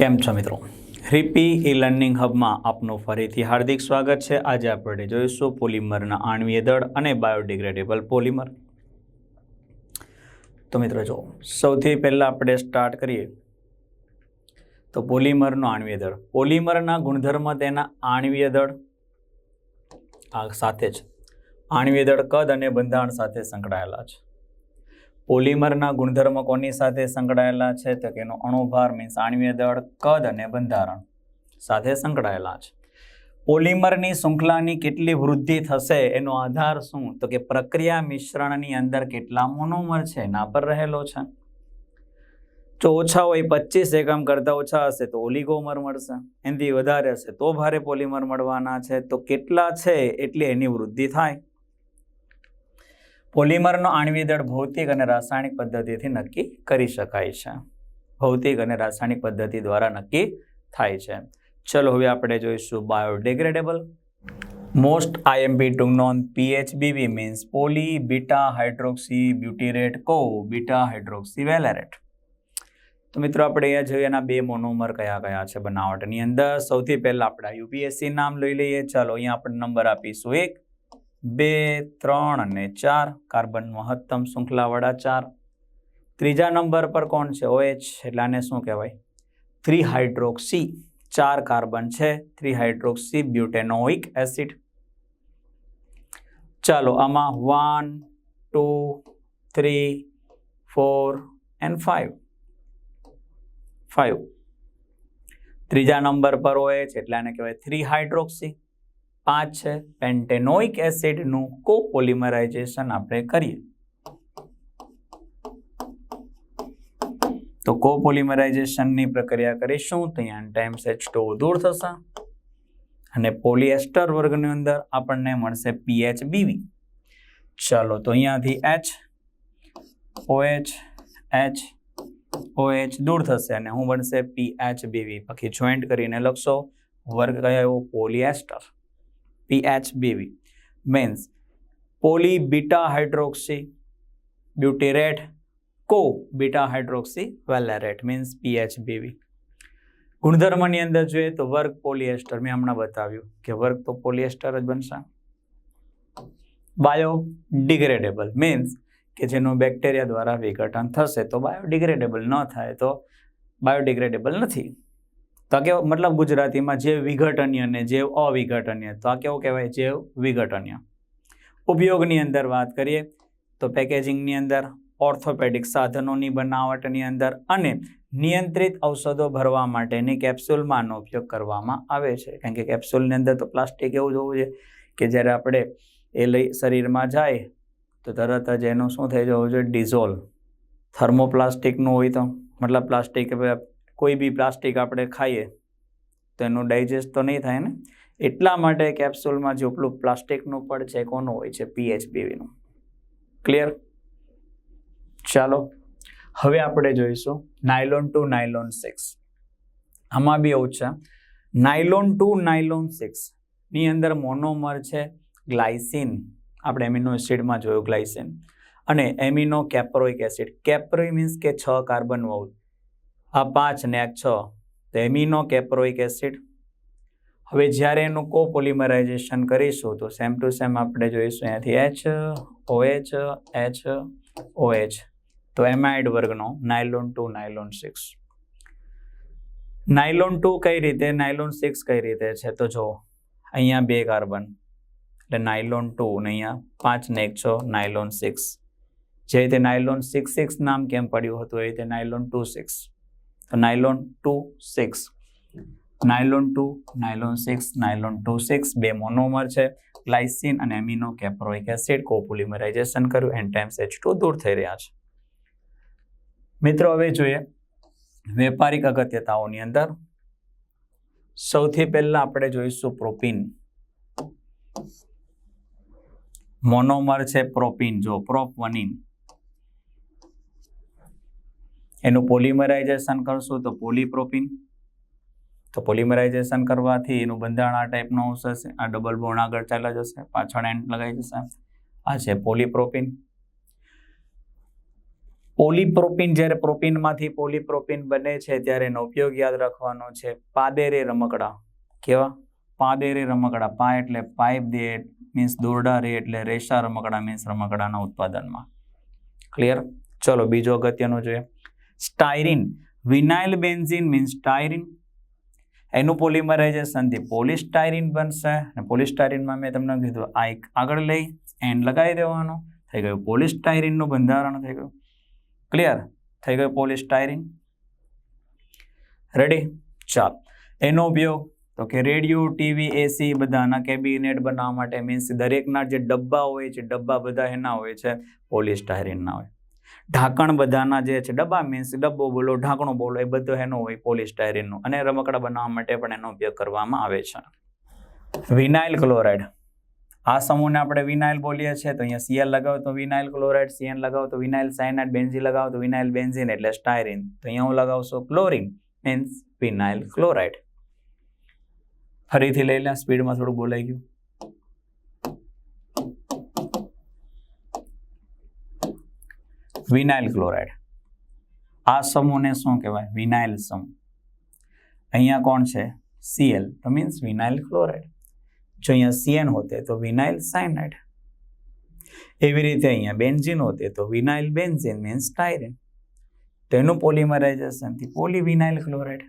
કેમ છો મિત્રો? રીપી ઈ લર્નિંગ હબમાં આપનું ફરીથી હાર્દિક સ્વાગત છે. આજે આપણે જોઈશું પોલિમરના આણવીય દળ અને બાયોડિગ્રેડેબલ પોલિમર. તો મિત્રો જો, સૌથી પહેલાં આપણે સ્ટાર્ટ કરીએ. તો પોલિમરનો આણવીય દળ. પોલિમરના ગુણધર્મ તેના આણવીય દળ. આ સાથે જ. આણવીય દળ કદ અને બંધારણ સાથે સંકળાયેલા છે. પોલિમરના ગુણધર્મ કોની સાથે સંકળાયેલા છે તો કે એનો અણુભાર મીન્સ આણ્વીય દળ, કદ અને બંધારણ સાથે સંકળાયેલા છે. પોલિમરની શૃંખલાની કેટલી વૃદ્ધિ થશે એનો આધાર શું? તો કે પ્રક્રિયા મિશ્રણની અંદર કેટલા મોનોમર છે એના પર રહેલો છે. જો ઓછા હોય પચીસ એકમ કરતાં ઓછા હશે તો ઓલિગોમર મળશે. એનાથી વધારે હશે તો ભારે પોલિમર મળવાના છે. તો કેટલા છે? એટલી એની વૃદ્ધિ થાય. પોલિમરનો આણવી દળ ભૌતિક અને રાસાયણિક પદ્ધતિથી નક્કી કરી શકાય છે. ભૌતિક અને રાસાયણિક પદ્ધતિ દ્વારા નક્કી થાય છે. ચલો હવે આપણે જોઈશું biodegradable. Most IMP to know PHBV means poly, beta, hydroxy, butyrate, co, beta, hydroxy, વેલેરેટ. તો મિત્રો આપણે અહીંયા જોઈએ એના બે મોનોમર કયા કયા છે બનાવટની અંદર. સૌથી પહેલાં આપણે યુપીએસસી નામ લઈ લઈએ. ચાલો અહીંયા આપણે નંબર આપીશું એક બે, ત્રણ અને ચાર. કાર્બન મહત્તમ શૃંખલાવાળા ચાર. ત્રીજા નંબર પર કોણ છે? ઓએચ, એટલે આને શું કહેવાય? થ્રી હાઇડ્રોક્સી ચાર કાર્બન છે. Three hydroxy butanoic acid. ચાલો, આમાં one, two, three, four and five. Five. ત્રીજા નંબર પર ઓએચ, એટલે આને કહેવાય થ્રી હાઇડ્રોક્સી પાંચ છે. પેન્ટેનોઇક એસિડનું કોપોલિમરાઇઝેશન આપણે કરીએ. તો કોપોલિમરાઇઝેશનની પ્રક્રિયા કરીશું. તો અહીંયા ટાઈમ એચ ટુ દૂર થશે. અને પોલિએસ્ટર વર્ગની અંદર આપણને મળશે પીએચ બીવી ચાલો તો અહીંયાથી એચ ઓએચ એચ ઓએચ દૂર થશે અને હું બનશે પીએચ બીવી પછી જોઈન્ટ કરીને લખશો. વર્ગ કયો? એવો polyester PHBV poly beta hydroxy hydroxy co beta hydroxy valerate means PH BV. ગુણધર્મની અંદર જોઈએ તો વર્ક પોલિએસ્ટર મેં હમણાં બતાવ્યું કે વર્ક તો પોલિએસ્ટર જ બનશે. બાયોડિગ્રેડેબલ મીન્સ કે જેનું બેક્ટેરિયા દ્વારા વિઘટન થશે તો બાયોડિગ્રેડેબલ ન થાય તો બાયોડિગ્રેડેબલ નથી. તો કેવો, મતલબ ગુજરાતીમાં જે વિઘટનીય ને જેવ અવિઘટનીય, તો આ કેવું કહેવાય? જે વિઘટનીય. ઉપયોગની અંદર વાત કરીએ, તો પેકેજિંગની અંદર ઓર્થોપેડિક સાધનોની બનાવટની અંદર અને નિયંત્રિત ઔષધો ભરવા માટેની કેપ્સ્યુલમાંનો ઉપયોગ કરવામાં આવે છે. કારણ કે કેપ્સ્યુલની અંદર તો પ્લાસ્ટિક એવું જોવું છે કે જ્યારે આપણે એ લઈ, શરીરમાં જાય, તો તરત જ એનું શું થઈ જવું જોઈએ? ડિઝોલ્વ થર્મોપ્લાસ્ટિકનું હોય તો. મતલબ પ્લાસ્ટિક કોઈ બી પ્લાસ્ટિક આપણે ખાઈએ, તો એનું ડાયજેસ્ટ તો નહીં થાય ને? એટલા માટે કેપ્સ્યુલમાં જેટલું પ્લાસ્ટિકનું પડ છે, કોનું હોય છે? પીએચબીવીનું ક્લિયર ચાલો, હવે આપણે જોઈશું નાયલોન ટુ નાયલોન સિક્સ. આમાં બી એવું છે. નાયલોન ટુ નાયલોન સિક્સની અંદર મોનોમર છે, ગ્લાયસિન. આપણે એમિનો એસિડમાં જોયું ગ્લાયસિન. અને amino caproic acid. Capro means કે છ કાર્બન આ પાંચ ને આ છ. તો એમિનો કેપ્રોઇક એસિડ? હવે જ્યારે એનું કોપોલિમરાઇઝેશન કરીશું, તો સેમ ટુ સેમ આપણે જોઈશું. અહીંયાથી એચ ઓએચ એચ ઓએચ તો એમાઇડ વર્ગનો nylon two, nylon six. Nylon two કઈ રીતે? નાયલોન સિક્સ કઈ રીતે છે? તો જો અહીંયા બે કાર્બન. એટલે નાયલોન ટુ ને અહીંયા પાંચ ને એક છ, નાયલોન સિક્સ. જે રીતે નાયલોન સિક્સ સિક્સ નામ કેમ પડ્યું હતું? એ રીતે નાયલોન ટુ સિક્સ. તો nylon two six. Nylon two, nylon six, nylon two six. બે મોનોમર છે. ગ્લાઇસિન અને એમિનો કેપ્રોઇક એસિડ કોપોલિમરાઇઝેશન કર્યું. એન્ડ ટાઈમ્સ એચ ટુ દૂર થઈ રહ્યા છે. મિત્રો, હવે જોઈએ વેપારિક અગત્યતાઓની અંદર. સૌથી પહેલા આપણે જોઈશું પ્રોપીન. મોનોમર છે પ્રોપીન. જો પ્રોપવનિન એનું પોલિમરાઇઝેશન કરશું તો પોલીપ્રોપિન તો પોલિમરાઇઝેશન કરવાથી એનું બંધારણ આ ટાઈપનું આવશે આ ડબલ બોન્ડ આગળ ચાલ્યા જશે, પાછળ એન્ડ લગાઈ જશે. આ છે પોલીપ્રોપિન પોલીપ્રોપિન જ્યારે પ્રોપિનમાંથી પોલીપ્રોપિન બને છે ત્યારે એનો ઉપયોગ યાદ રાખવાનો છે પાદેરે રમકડા. કેવા? પાદેરે રમકડા. પા એટલે પાઇપ દે મીન્સ દોરડા રે એટલે રેશા રમકડા મીન્સ રમકડાના ઉત્પાદનમાં. ક્લિયર ચલો બીજો અગત્યનો જોઈએ. Styrene. Vinyl benzene means styrene એનું પોલિમરાઇઝેશનથી પોલિસ્ટાયરીન બનશે. અને પોલિસ્ટાયરીનમાં મેં તમને કીધું, આ એક આગળ લઈ એન્ડ લગાવી દેવાનું. થઈ ગયું પોલિસ્ટાયરીનનું બંધારણ થઈ ગયું. ક્લિયર થઈ ગયું પોલિસ્ટાયરીન. રેડી ચાલ. એનો ઉપયોગ, તો કે રેડિયો, ટીવી, એસી બધાના કેબિનેટ બનાવવા માટે મીન્સ દરેકના જે ડબ્બા હોય છે, ડબ્બા બધા એના હોય છે, પોલિસ્ટાયરીનના હોય. ઢાંકણ બધાના જે છે, ડબ્બા મીન્સ ડબ્બો બોલો, ઢાંકણો બોલો, એ બધો એનો હોય પોલિસ્ટાયરીનનું અને રમકડા બનાવવા માટે પણ એનો ઉપયોગ કરવામાં આવે છે. Vinyl chloride. આ સમૂહને આપણે વિનાઇલ બોલીએ છીએ, તો અહીંયા સીએલ લગાવો તો વિનાઇલ ક્લોરાઇડ સીએન લગાવો તો વિનાઇલ સાયનાઇડ બેન્ઝી લગાવો તો વિનાઇલ બેન્ઝીન એટલે સ્ટાયરીન તો અહીંયા હું લગાવશો ક્લોરિન મીન્સ વિનાઇલ ક્લોરાઇડ. ફરીથી લઈ લે, સ્પીડમાં થોડું બોલાઈ ગયું. Vinyl chloride. આ સમૂહને શું કહેવાય? વિનાઇલ સમૂહ. અહીંયા કોણ છે? સીએલ તો મીન્સ વિનાઇલ ક્લોરાઇડ. જો અહીંયા સીએન હોતે તો વિનાઇલ સાયનાઇડ એવી રીતે અહીંયા બેન્ઝીન હોતે તો વિનાઇલ બેન્ઝીન મીન્સ ટાયરિન તો એનું પોલિમરાઇઝેશનથી પોલીવિનાઇલ ક્લોરાઇડ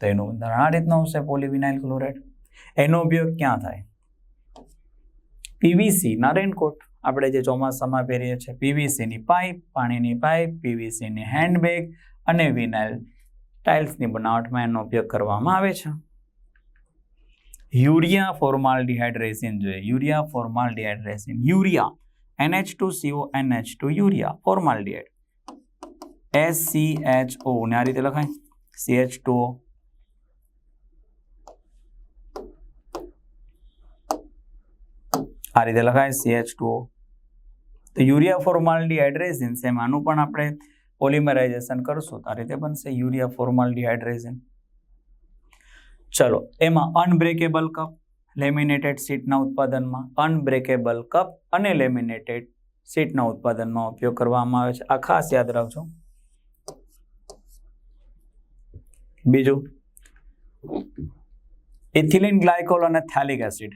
તો એનું ઉદાહરણ આ રીતનું આવશે પોલીવિનાઇલ ક્લોરાઇડ એનો ઉપયોગ ક્યાં થાય? પીવીસી ના રેનકોટ આપણે જે ચોમાસામાં પહેરીએ છીએ, પીવીસીની પાઇપ, પાણીની પાઇપ, પીવીસીની હેન્ડબેગ અને વિનાઇલ ટાઇલ્સની બનાવટમાં એનો ઉપયોગ કરવામાં આવે છે. યુરિયા ફોર્માલ રેસિન જોઈએ. Urea formal resin urea NH two CO NH two urea formaldehyde. S C H O. ને આ રીતે લખાય. સી એચ ટુ ઓ આ રીતે લખાય સી એચ ટુ તો યુરિયા ફોર્માલ્ડિહાઇડ રેઝિન સેમ આનું પણ આપણે પોલિમરાઇઝેશન કરશું. તો આ રીતે બનશે યુરિયા ફોર્માલ્ડિહાઇડ રેઝિન ચલો, એમાં અનબ્રેકેબલ કપ લેમિનેટેડ સીટના ઉત્પાદનમાં અનબ્રેકેબલ કપ અને લેમિનેટેડ સીટના ઉત્પાદનમાં ઉપયોગ કરવામાં આવે છે. આ ખાસ યાદ રાખજો. બીજું ઇથિલિન ગ્લાયકોલ અને થેલિક એસિડ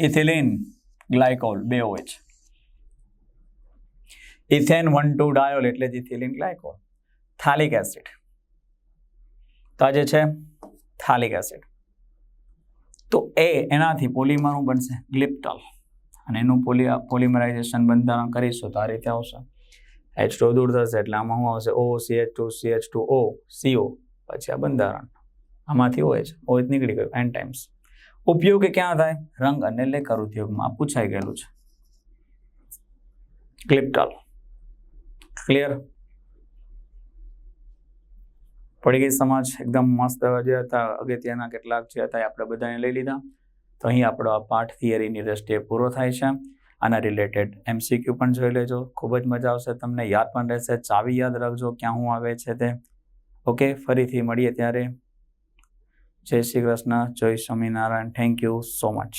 ઇથિલિન ગ્લાયકોલ, બે છે ઇથેન વન ટુ ડાયોલ એટલે જ ઇથિલિન ગ્લાયકોલ. થાલિક એસિડ. તો આ જે છે, થાલિક એસિડ. તો એ એનાથી પોલિમર બનશે ગ્લિપ્ટલ. અને એનું પોલી, પોલિમરાઇઝેશન બંધારણ કરીશું તો આ રીતે આવશે. એચ ટુ દૂર થશે એટલે આમાં શું આવશે? O C H two C H two O CO પછી આ બંધારણ. આમાંથી હોય છે ઓ જ નીકળી ગયું. એન ટાઈમ્સ ઉપયોગ ક્યાં થાય? રંગ અને લેકર ઉદ્યોગમાં પૂછાઈ ગયેલું છે. ક્લિપ્ટલ ક્લિયર પડી ગઈ સમાજ. એકદમ મસ્ત જે હતા, અગત્યના કેટલાક જે હતા એ આપણે બધાને લઈ લીધા. તો અહીં આપણો આ પાઠ થિયરીની દ્રષ્ટિએ પૂરો થાય છે. આના રિલેટેડ એમસીક્યુ પણ જોઈ લેજો. ખૂબ જ મજા આવશે તમને. યાદ પણ રહેશે. ચાવી યાદ રાખજો ક્યાં હું આવે છે તે. ઓકે ફરીથી મળીએ ત્યારે. જય શ્રી કૃષ્ણ જય Swaminarayan. Thank you so much